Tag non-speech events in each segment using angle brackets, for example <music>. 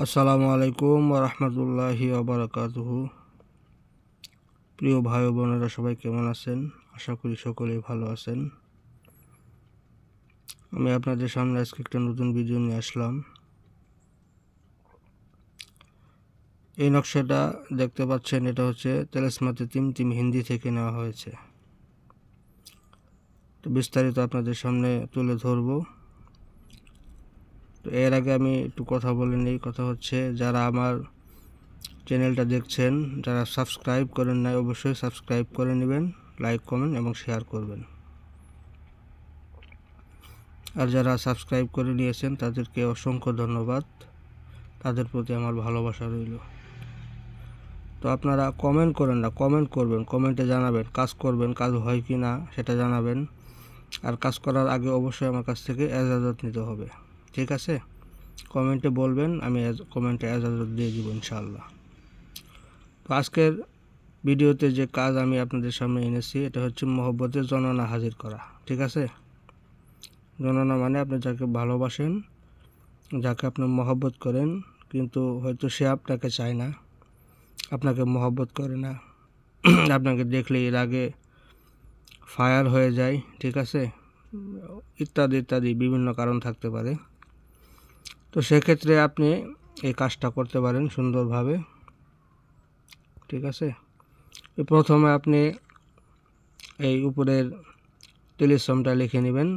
আসসালামু আলাইকুম রহমতুল্লাহি আবরাকাতুহু প্রিয় ভাই বোনেরা, সবাই কেমন আছেন? আশা করি সকলেই ভালো আছেন। আমি আপনাদের সামনে আজকে একটা নতুন ভিডিও নিয়ে আসলাম। এই নকশাটা দেখতে পাচ্ছেন, এটা হচ্ছে তেলেসমাতে তিম তিম হিন্দি থেকে নেওয়া হয়েছে। তো বিস্তারিত আপনাদের সামনে তুলে ধরবো। তো এর আগে আমি একটু কথা বলে নিই, কথা হচ্ছে যারা আমার চ্যানেলটা দেখছেন, যারা সাবস্ক্রাইব করেন নাই অবশ্যই সাবস্ক্রাইব করে নেবেন, লাইক, কমেন্ট এবং শেয়ার করবেন। আর যারা সাবস্ক্রাইব করে নিয়েছেন, তাদেরকে অসংখ্য ধন্যবাদ। তাদের প্রতি আমার ভালোবাসা রইল। তো আপনারা কমেন্ট করেন না, কমেন্ট করবেন, কমেন্টে জানাবেন, কাজ করবেন, কাজ হয় কি না সেটা জানাবেন। আর কাজ করার আগে অবশ্যই আমার কাছ থেকে এজাজত নিতে হবে। ঠিক আছে? কমেন্টে বলবেন, আমি কমেন্টে এজাজত দিয়ে দিব ইনশাআল্লাহ। তো আজকের ভিডিওতে যে কাজ আমি আপনাদের সামনে এনেছি, এটা হচ্ছে মহব্বতের জননা হাজির করা, ঠিক আছে? জননা মানে আপনি যাকে ভালোবাসেন, যাকে আপনি মহব্বত করেন, কিন্তু হয়তো সে আপনাকে চায় না, আপনাকে মহব্বত করে না। <clears throat> আপনাকে দেখলে এর আগে ফায়ার হয়ে যায়, ঠিক আছে? ইত্যাদি ইত্যাদি বিভিন্ন কারণ থাকতে পারে। তো সেক্ষেত্রে আপনি এই কাজটা করতে পারেন সুন্দরভাবে। ঠিক আছে? প্রথমে আপনি এই উপরের টেলিসমটা লিখে নেবেন।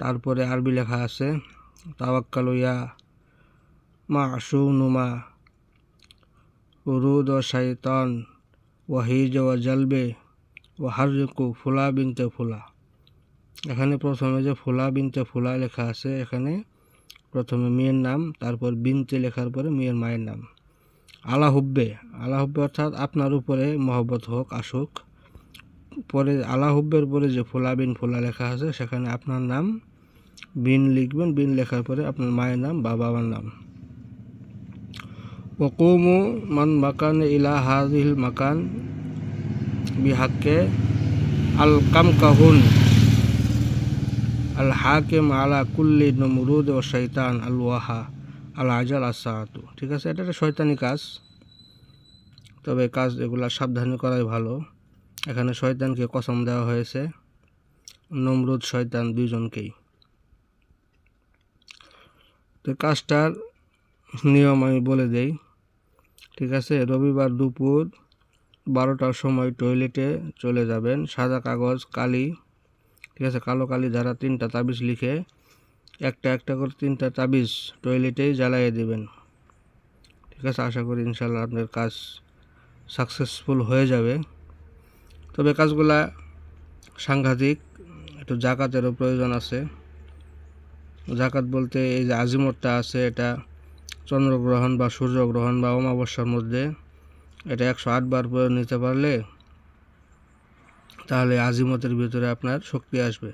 তারপরে আরবি লেখা আছে তাওয়াক্কালুয়া মা নুমা উরুদ ও শাইতান ওয়াহিজ ও জলবে ও হারজুকু ফুলা বিনতে ফুলা। এখানে প্রথমে যে ফুলা বিনতে ফুলা লেখা আছে, এখানে প্রথমে মেয়ের নাম, তারপর বিনতে লেখার পরে মেয়ের মায়ের নাম। আলা হুব্বে আলা হুব্বে অর্থাৎ আপনার উপরে মহব্বত হোক, আসুক। পরে আলা হুব্বের পরে যে ফোলা বিন ফোলা লেখা আছে, সেখানে আপনার নাম, বিন লিখবেন, বিন লেখার পরে আপনার মায়ের নাম, বা বাবার নাম। ওকুমু মান মাকান ইলা হাজিল মাকান বিহাক্কে আল কামকাহুন। আল হাকিম আলা কুল্লি নমরুদ ও শৈতান আল ওয়াহা আল আজাল আসাহাতু ঠিক আছে? এটা একটা শয়তানি কাজ। তবে কাজ এগুলা সাবধানে করাই ভালো। এখানে শয়তানকে কসম দেওয়া হয়েছে। নমরুদ, শয়তান দুইজনকেই। তো কাজটার নিয়ম আমি বলে দেই। ঠিক আছে? রবিবার দুপুর বারোটার সময় টয়লেটে চলে যাবেন। সাদা কাগজ, কালি ঠিক আছে? কালো কালি দ্বারা তিনটা তাবিজ লিখে একটা একটা করে তিনটা তাবিজ টয়লেটেই জ্বালাইয়ে দেবেন। ঠিক আছে? আশা করি ইনশাল্লাহ আপনার কাজ সাকসেসফুল হয়ে যাবে। তবে কাজগুলা সাংঘাতিক, একটু জাকাতেরও প্রয়োজন আছে। জাকাত বলতে এই যে আজিমতটা আছে, এটা চন্দ্রগ্রহণ বা সূর্যগ্রহণ বা অমাবস্যার মধ্যে এটা একশো আটবার করে নিতে পারলে তাহলে আজিমতের ভিতরে আপনার শক্তি আসবে,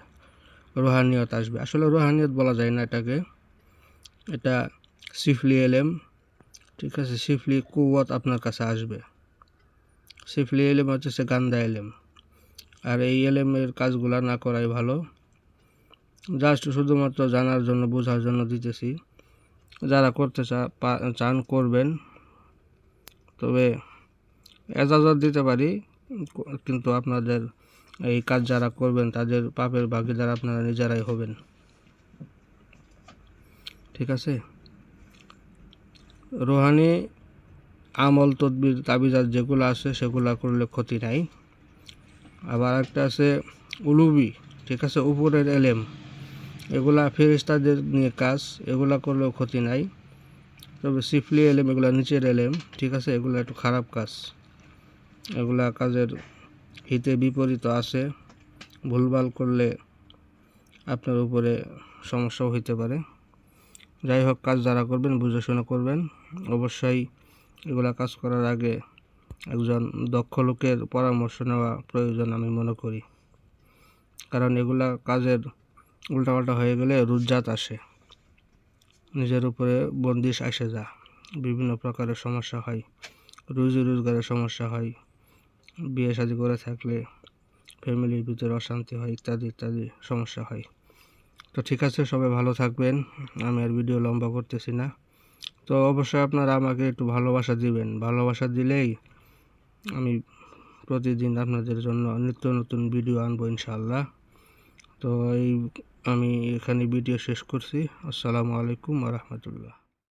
রোহানিয়ত আসবে। আসলে রোহানিয়ত বলা যায় না এটাকে। এটা সিফলি এলেম, ঠিক আছে? সিফলি কুয়াত আপনার কাছে আসবে। সিফলি এলেম হচ্ছে সে গান্দা এলেম। আর এই এলেমের কাজগুলা না করাই ভালো। জাস্ট শুধুমাত্র জানার জন্য, বোঝার জন্য দিতেছি। যারা করতে চান করবেন। তবে এজাজত দিতে পারি। কিন্তু আপনাদের এই কাজ যারা করবেন, তাদের পাপের ভাগিদার আপনারা নিজেরাই হবেন। ঠিক আছে? রোহানি, আমল, তদবির, তাবিজাত যেগুলো আছে, সেগুলো করলে ক্ষতি নাই। আবার একটা আছে, উলুবি, ঠিক আছে? উপরের এলেম। এগুলা ফেরিস্তাদের নিয়ে কাজ, এগুলা করলেও ক্ষতি নাই। তবে সিফলি এলেম, এগুলা নিচের এলেম, ঠিক আছে? এগুলো একটু খারাপ কাজ। এগুলা কাজের হিতে বিপরীত আছে। ভুলভাল করলে আপনার উপরে সমস্যাও হইতে পারে। যাই হোক, কাজ যারা করবেন, বুঝে শুনে করবেন। অবশ্যই এগুলা কাজ করার আগে একজন দক্ষ লোকের পরামর্শ নেওয়া প্রয়োজন আমি মনে করি। কারণ এগুলা কাজের উল্টাপাল্টা হয়ে গেলে রুজ্জাত আসে। নিজের উপরে বন্দিশ আসে যা। বিভিন্ন প্রকারের সমস্যা হয়। রুজি রোজগারের সমস্যা হয়। বিয়ে শাদি করে থাকলে ফ্যামিলির ভিতরে অশান্তি হয়, ইত্যাদি ইত্যাদি সমস্যা হয়। তো ঠিক আছে, সবাই ভালো থাকবেন। আমি আর ভিডিও লম্বা করতেছি না। তো অবশ্যই আপনারা আমাকে একটু ভালোবাসা দিবেন। ভালোবাসা দিলেই আমি প্রতিদিন আপনাদের জন্য নিত্য নতুন ভিডিও আনব ইনশাআল্লাহ। তো এই আমি এখানে ভিডিও শেষ করছি। আসসালামু আলাইকুম রহমতুল্লাহ।